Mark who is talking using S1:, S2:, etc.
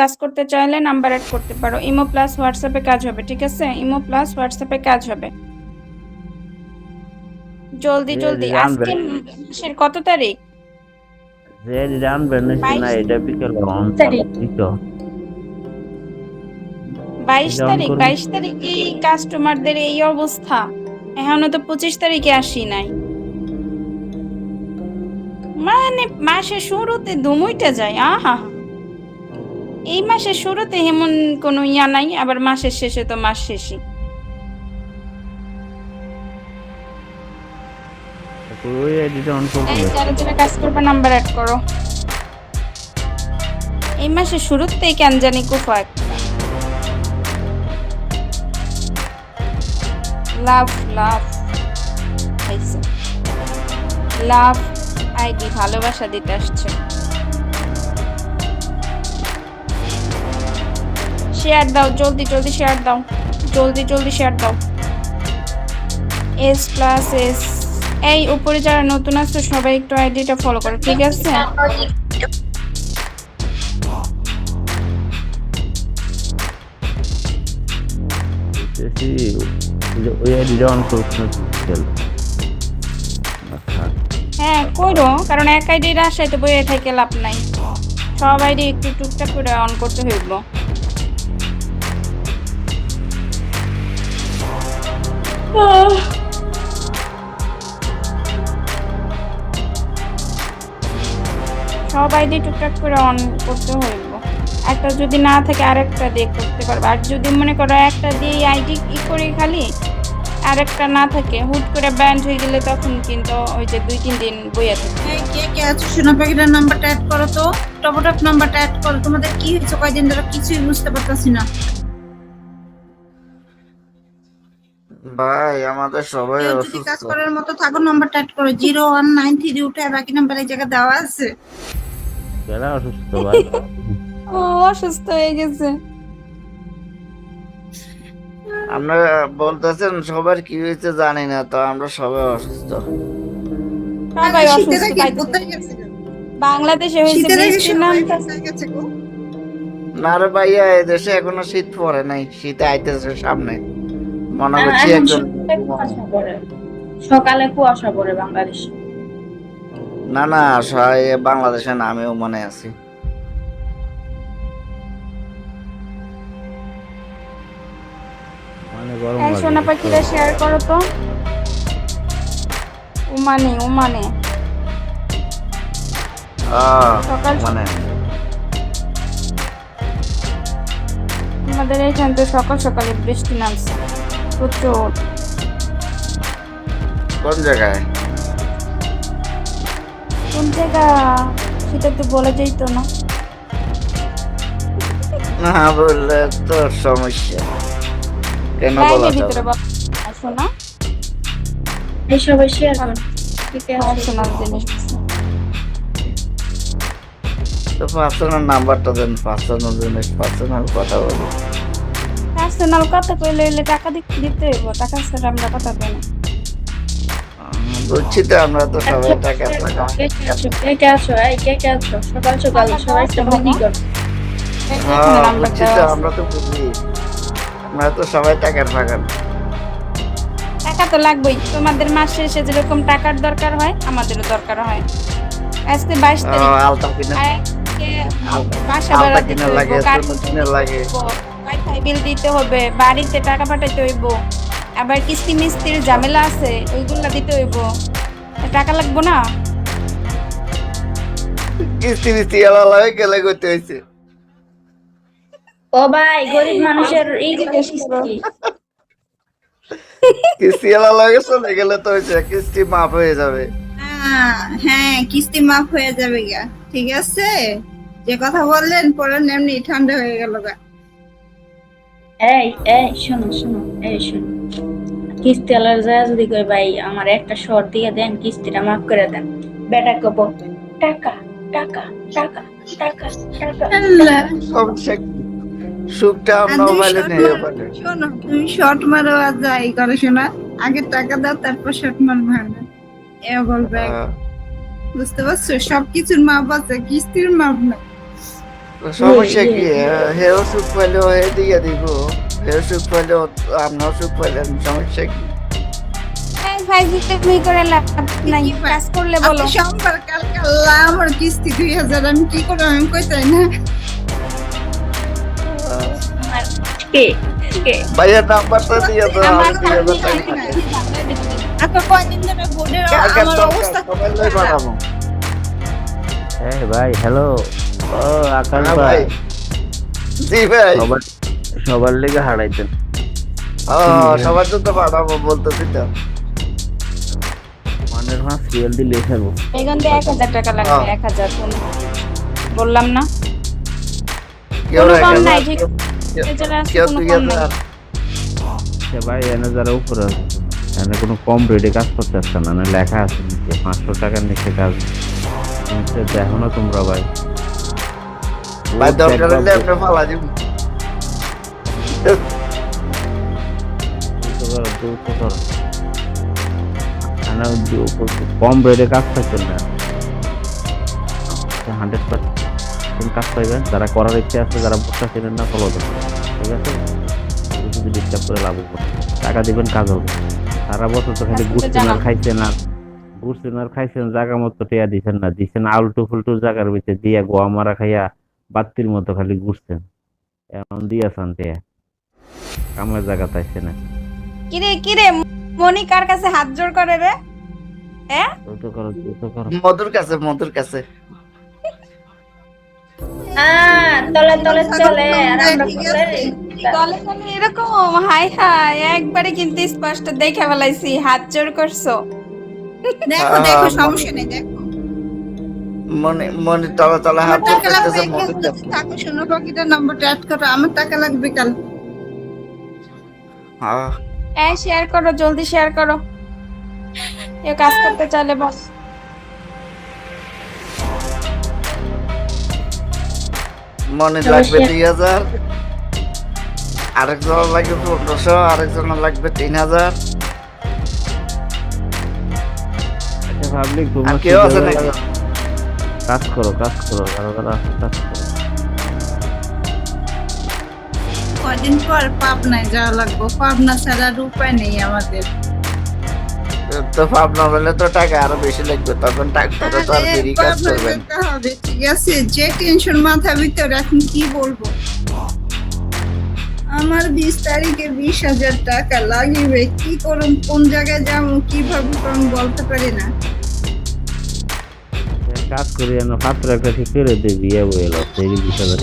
S1: কাজ করতে চাইলে নাম্বার অ্যাড করতে পারো। ইমো প্লাস হোয়াটসঅ্যাপে কাজ হবে ঠিক আছে? ইমো প্লাস হোয়াটসঅ্যাপে কাজ হবে। জলদি জলদি। আজকে মাসের কত তারিখ?
S2: যে জানবেন না
S1: বাইশ
S2: এটা বিকেল
S1: তারিখ।
S2: বিকেল
S1: বাইশ
S2: যেমন
S1: তারিখ
S2: করুন।
S1: বাইশ তারিখে কাস্টমারদের এই অবস্থা। এখনও তো পঁচিশ তারিখে আসি নাই। মানে মাসের শুরুতে দুমুইটা যায় আহা। এই মাসের শুরুতে এমন কোনো ইয়া নাই আবার মাসের শেষে তো মাস শেষই।
S2: ওই এডিটা অন করব।
S1: এই যারা যারা কাজ করবে নাম্বার অ্যাড করো। এই মাসের শুরুতেই কেন জানি কুফা একটা। লাভ লাভ লাভ আইডি ভালোবাসা দিতে আসছে। শেয়ার দাও জলদি জলদি শেয়ার দাও জলদি জলদি শেয়ার দাও। এস প্লাস এস এই উপরে যারা নতুন আছো সবাই একটু আইডিটা ফলো করো ঠিক আছে? হ্যাঁ করো কারণ এক আইডির আশায় তো বইয়ে থেকে লাভ নাই। সব আইডি একটু টুকটাক করে অন করতে হইব। আহ। সব আইডি টুকটাক করে অন করতে হইব। একটা যদি না থাকে, আরেকটা দিয়ে করতে পারবে। আর যদি মনে করো একটা দিয়ে আইডি ই করে খালি, আরেকটা না থাকে, হুট করে ব্যান্ড হয়ে গেলে তখন কিন্তু ওই যে দুই, তিন দিন বইয়া থাকে।
S3: কে কে আছো? সোনা পাখিটার নাম্বারটা অ্যাড করো তো। টপটপ নাম্বারটা অ্যাড করো। তোমাদের কি হয়েছে? কয়দিন ধরে কিছুই বুঝতে পারতাছি না।
S4: ভাই আমাদের সবাই
S3: যদি কাজ করার মতো থাকো নাম্বারটা অ্যাড করো জিরো ওয়ান নাইন থ্রি উঠে বাকি নাম্বার এই জায়গায় দেওয়া আছে।
S2: যারা অসুস্থ ভাই?
S1: ও অসুস্থ হয়ে গেছে।
S4: আপনারা বলতেছেন সবার কি হয়েছে জানি না তো আমরা সবাই অসুস্থ।
S1: সবাই অসুস্থ
S3: গেছে?
S1: বাংলাদেশে হয়েছে বৃষ্টির নাম?
S4: না রে ভাইয়া এদেশে এখনও শীত পড়ে নাই শীত আইতেছে সামনে। মনে করছি একজন
S5: সকালে কুয়াশা পড়ে। বাংলাদেশে।
S4: না না বাংলাদেশে নামেও মনে আছি।
S2: মানে
S1: সোনা পাখিরা শেয়ার করো তো। উমানে উমানে। সকাল
S4: মানে
S1: আমাদের এখানে তো সকাল সকালে বৃষ্টি নামছে। প্রচুর
S4: কোন জায়গায়?
S1: কোন জায়গা? সেটা তো বলা যাইতো না।
S4: না বললে তো সমস্যা। কেন বলা যাবে?
S5: এই সবাই শেয়ার ঠিক আছে?
S1: পার্সোনাল জিনিস
S4: তো পার্সোনাল নাম্বারটা দেন পার্সোনাল জিনিস পার্সোনাল কথা বলি।
S1: পার্সোনাল কথা কইলে হইলে টাকা দিতে দিতে হইব টাকা ছাড়া আমরা কথা কই না।
S4: বুঝছি তো আমরা তো সবাই টাকা টাকা
S5: কে কে আছো কে কে আছো এই কে কে আছো সকাল সকাল সবাই করো।
S4: বুঝছি তো আমরা তো বুঝি। আমরা তো সবাই টাকার ফাঁকার
S1: টাকা তো লাগবেই। তোমাদের মাস শেষে যেরকম টাকার দরকার হয় আমাদেরও দরকার হয়। আজকে বাইশ তারিখ।
S4: আলতা কিনা
S1: বাসা
S4: লাগে
S1: বিল দিতে হবে বাড়িতে টাকা পাঠাইতে হইব। আবার কিস্তি মিস্তির ঝামেলা আছে ওইগুলা দিতে হইব। টাকা লাগবো না?
S4: কিস্তি মিস্তি লাগে গেলে করতে হয়েছে
S5: ও ভাই গরিব মানুষের এই যে কিস্তি।
S4: লাগে চলে গেলে তো হয়েছে কিস্তি মাফ হয়ে যাবে।
S3: হ্যাঁ হ্যাঁ কিস্তি মাফ হয়ে যাবে গা ঠিক আছে? যে কথা বললেন পরে এমনি ঠান্ডা হয়ে গেল গা।
S5: এই এই শোনো শোনো এই শোনো। কিস্তি আলার যায় যদি কই ভাই আমার একটা শর্ট দিয়ে দেন কিস্তিটা মাফ করে দেন। বেটা কব টাকা টাকা টাকা টাকা টাকা।
S3: আল্লাহ।
S4: সব ঠিক সুখটা মোবাইলে নিয়ে
S3: মারো।
S4: পারে
S3: শোনো তুমি শর্ট মারো আর যাই করো শোনা। আগে টাকা দাও তারপর শর্ট মারবো না এ বলবে বুঝতে পারছ? সবকিছুর মাপ আছে কিস্তির মাপ না
S4: সমস্যা কি হে ওষুধ পাইলেও হে দিয়ে দিব। হে ওষুধ পাইলেও আপনি ওষুধ পাইলেন সমস্যা কি
S1: এই ভাই জিতে তুমি করে লাভ নাই। কাজ করলে বলো।
S3: সোমবার কালকে আমার কিস্তি দুই হাজার আমি কি করে আমি কইতাই না।
S5: আর কে? কে
S4: ভাইয়ের নাম্বারটা দিয়ে দাও
S1: আমার
S4: আমি দুই হাজার
S3: কয়দিন ধরে বোর্ডের আমার অবস্থা
S4: সবাই লই পাঠাবো।
S2: এই ভাই হ্যালো ও আকাশ
S4: হ্যাঁ
S2: ভাই।
S4: ভাই। জি ভাই।
S2: সবার সবার লেগে হারাইতেন
S4: ও সবার জন্য পাঠাবো বলতেছি তো।
S2: মনের দিলে ফেলব।
S1: এখান থেকে এক হাজার টাকা লাগবে
S4: হ্যাঁ।
S1: এক হাজার। বললাম না। কম নাই ঠিক
S2: ভাই এনে যারা উপরে আছে এনে কোনো কম রেটে কাজ করতে আসছে না লেখা আছে নিচে পাঁচশো টাকার নিচে কাজ নিচে দেখো না তোমরা ভাই।
S4: দিব
S2: দ্রুত করো, দ্রুত করো। এনে দু- কম রেটে কাজ না। হান্ড্রেড পার্সেন্ট কাজ পাইবেন যারা করার ইচ্ছে আছে যারা বসা ছিলেন না ফলো করবেন ঠিক আছে? শুধু ডিস্টার্ব করে লাভ টাকা দিবেন কাজ হবে সারা বছর তো খালি আর
S1: জানাম।
S2: খাইছেন আর ঘুরছেন আর খাইছেন জায়গা মতো টেয়া দিছেন না দিছেন আলটু ফুলটু জায়গার ভিতরে দিয়া গোয়া মারা খাইয়া বাত্তির মতো খালি ঘুরছেন এখন দিয়াছেন টেয়া কামের জায়গা পাইছে না।
S1: কিরে কিরে মনি কার কাছে হাত জোর করে রে? হ্যাঁ
S2: করো করো।
S4: মধুর কাছে মধুর কাছে।
S5: তলে তলে চলে আর আমরা
S3: ঠিক
S5: বলে
S3: আছে।
S1: তলে তলে এরকম হাই হাই একবারে কিন্তু স্পষ্ট দেখে ফেলাইছি হাত জোর করছ।
S3: দেখো দেখো সমস্যা নেই দেখো।
S4: মনে মনে তলা তলা হাত করতেছে মধুর কাছে
S3: থাকো পাখিটার নাম্বারটা অ্যাড করো আমার টাকা লাগবে কাল।
S4: হ্যাঁ
S1: এই শেয়ার করো জলদি শেয়ার করো। এ কাজ করতে চাইলে বস।
S4: মনে লাগবে দুই হাজার আরেকজন লাগবে পনেরোশো আরেকজন লাগবে তিন হাজার।
S2: আচ্ছা ভাবলি
S4: আর কেউ আছে নাকি?
S2: কাজ করো কাজ করো যারা আছে কাজ করো।
S3: কদিন পর পাবনায় যাওয়া লাগবে। পাবনা ছাড়া আর উপায় নেই আমাদের।
S4: তো ভাবনা হলে তো টাকা আরও বেশি লাগবে তখন ডাক্তারে তো আর দেরি কাজ করবেন
S3: ঠিক আছে? যে টেনশন মাথা ভিতরে এখন কি বলব? আমার বিশ তারিখে বিশ হাজার টাকা লাগিবে। কি করুন কোন জায়গায় যাব কীভাবে করুন বলতে পারি না।
S2: কাজ করে আমরা পাত্র একটা ঠিক করে দিয়ে বিয়ে বয়ে লাগছে এই
S3: বিষয়টা